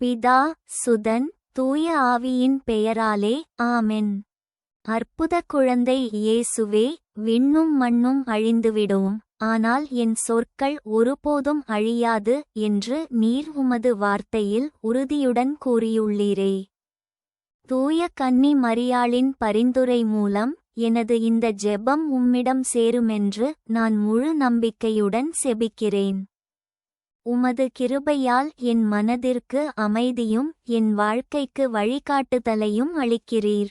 பிதா சுதன் தூய ஆவியின் பெயராலே ஆமென். அற்புத குழந்தை இயேசுவே விண்ணும் மண்ணும் அழிந்துவிடும். ஆனால் என் சொற்கள் ஒருபோதும் அழியாது என்று நீர் உமது வார்த்தையில் உறுதியுடன் கூறியுள்ளீரே. தூய கன்னி மரியாளின் பரிந்துரை மூலம் எனது இந்த ஜெபம் உம்மிடம் சேருமென்று நான் முழு நம்பிக்கையுடன் செபிக்கிறேன். உமது கிருபையால் என் மனதிற்கு அமைதியும் என் வாழ்க்கைக்கு வழிகாட்டுதலையும் அளிக்கிறீர்.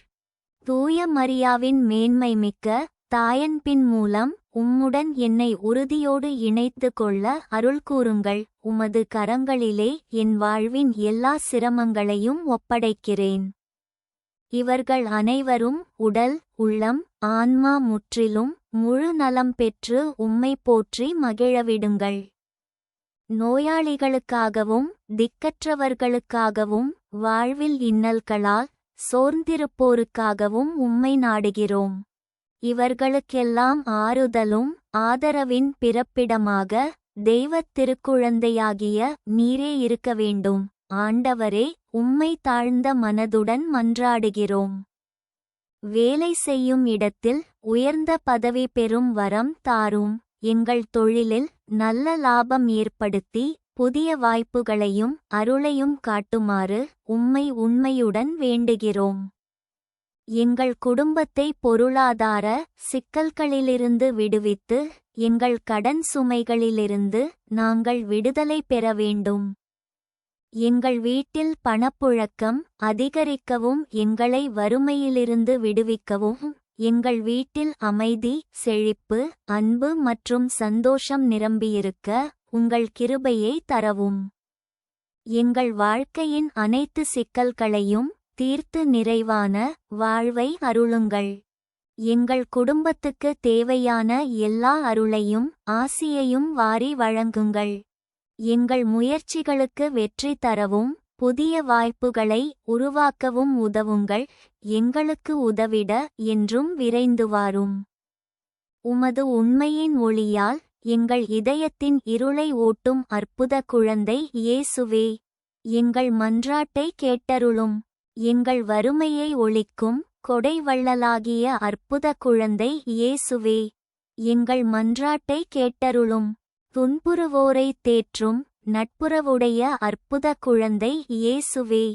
தூய மரியாவின் மேன்மை மிக்க தாயன்பின் மூலம் உம்முடன் என்னை உறுதியோடு இணைத்து கொள்ள அருள் கூறுங்கள். உமது கரங்களிலே என் வாழ்வின் எல்லா சிரமங்களையும் ஒப்படைக்கிறேன். இவர்கள் அனைவரும் உடல் உள்ளம் ஆன்மா முற்றிலும் முழு நலம் பெற்று உம்மை போற்றி மகிழவிடுங்கள். நோயாளிகளுக்காகவும் திக்கற்றவர்களுக்காகவும் வாழ்வில் இன்னல்களால் சோர்ந்திருப்போருக்காகவும் உம்மை நாடுகிறோம். இவர்களுக்கெல்லாம் ஆறுதலும் ஆதரவின் பிறப்பிடமாக தெய்வத் திருக்குழந்தையாகிய நீரே இருக்க வேண்டும். ஆண்டவரே உம்மை தாழ்ந்த மனதுடன் மன்றாடுகிறோம். வேலை செய்யும் இடத்தில் உயர்ந்த பதவி பெறும் வரம் தாரும். எங்கள் தொழிலில் நல்ல லாபம் ஏற்படுத்தி புதிய வாய்ப்புகளையும் அருளையும் காட்டுமாறு உம்மை உண்மையுடன் வேண்டுகிறோம். எங்கள் குடும்பத்தை பொருளாதார சிக்கல்களிலிருந்து விடுவித்து எங்கள் கடன் சுமைகளிலிருந்து நாங்கள் விடுதலை பெற வேண்டும். எங்கள் வீட்டில் பணப்புழக்கம் அதிகரிக்கவும் எங்களை வறுமையிலிருந்து விடுவிக்கவும் எங்கள் வீட்டில் அமைதி செழிப்பு அன்பு மற்றும் சந்தோஷம் நிரம்பியிருக்க உங்கள் கிருபையை தரவும். எங்கள் வாழ்க்கையின் அனைத்து சிக்கல்களையும் தீர்த்து நிறைவான வாழ்வை அருளுங்கள். எங்கள் குடும்பத்துக்கு தேவையான எல்லா அருளையும் ஆசியையும் வாரி வழங்குங்கள். எங்கள் முயற்சிகளுக்கு வெற்றி தரவும். புதிய வாய்ப்புகளை உருவாக்கவும் உதவுங்கள். எங்களுக்கு உதவிட என்றும் விரைந்து வாரும் உமது உண்மையின் ஒளியால் எங்கள் இதயத்தின் இருளை ஓட்டும் அற்புத குழந்தை இயேசுவே. எங்கள் மன்றாட்டை கேட்டருளும். எங்கள் வறுமையை ஒழிக்கும் கொடைவள்ளலாகிய அற்புத குழந்தை இயேசுவே. எங்கள் மன்றாட்டை கேட்டருளும். துன்புறுவோரை தேற்றும் நட்புறவுடைய அற்புத குழந்தை இயேசுவே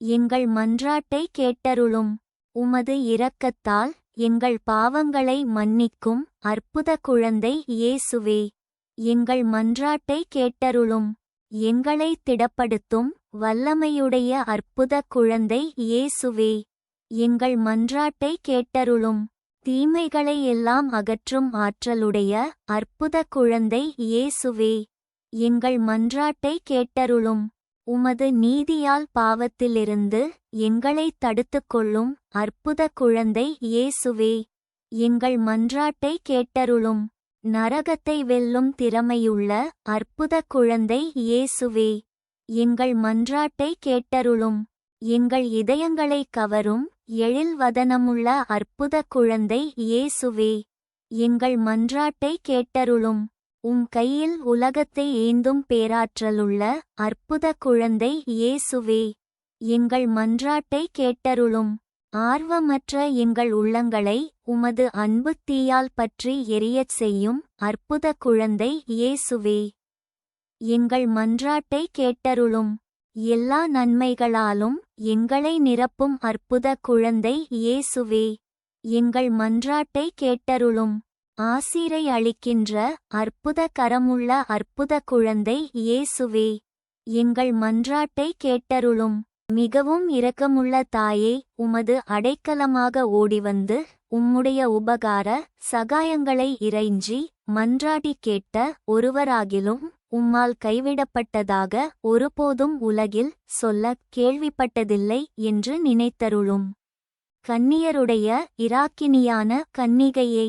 எங்கள் மன்றாட்டை கேட்டருளும். உமது இரக்கத்தால் எங்கள் பாவங்களை மன்னிக்கும் அற்புத குழந்தை இயேசுவே எங்கள் மன்றாட்டை கேட்டருளும். எங்களை திடப்படுத்தும் வல்லமையுடைய அற்புத குழந்தை இயேசுவே எங்கள் மன்றாட்டை கேட்டருளும். தீமைகளை எல்லாம் அகற்றும் ஆற்றலுடைய அற்புத குழந்தை இயேசுவே. எங்கள் மன்றாட்டை கேட்டருளும். உமது நீதியால் பாவத்திலிருந்து எங்களை தடுத்துக் கொள்ளும் அற்புத குழந்தை இயேசுவே. எங்கள் மன்றாட்டை கேட்டருளும். நரகத்தை வெல்லும் திறமையுள்ள அற்புத குழந்தை இயேசுவே. எங்கள் மன்றாட்டை கேட்டருளும். எங்கள் இதயங்களை கவரும் எழில் வதனமுள்ள அற்புத குழந்தை இயேசுவே. எங்கள் மன்றாட்டை கேட்டருளும். உம் கையில் உலகத்தை ஏந்தும் பேராற்றலுள்ள அற்புத குழந்தை இயேசுவே எங்கள் மன்றாட்டை கேட்டருளும். ஆர்வமற்ற எங்கள் உள்ளங்களை உமது அன்பு தீயால் பற்றி எரியச் செய்யும் அற்புத குழந்தை இயேசுவே எங்கள் மன்றாட்டை கேட்டருளும். எல்லா நன்மைகளாலும் எங்களை நிரப்பும் அற்புத குழந்தை இயேசுவே எங்கள் மன்றாட்டை கேட்டருளும். ஆசீரை அளிக்கின்ற அற்புத கரமுள்ள அற்புத குழந்தை இயேசுவே எங்கள் மன்றாட்டை கேட்டருளும். மிகவும் இரக்கமுள்ள தாயே உமது அடைக்கலமாக ஓடிவந்து உம்முடைய உபகார சகாயங்களை இறைஞ்சி மன்றாடி கேட்ட ஒருவராகிலும் உம்மால் கைவிடப்பட்டதாக ஒருபோதும் உலகில் சொல்லக் கேள்விப்பட்டதில்லை என்று நினைத்தருளும். கன்னியருடைய இராக்கினியான கன்னிகையை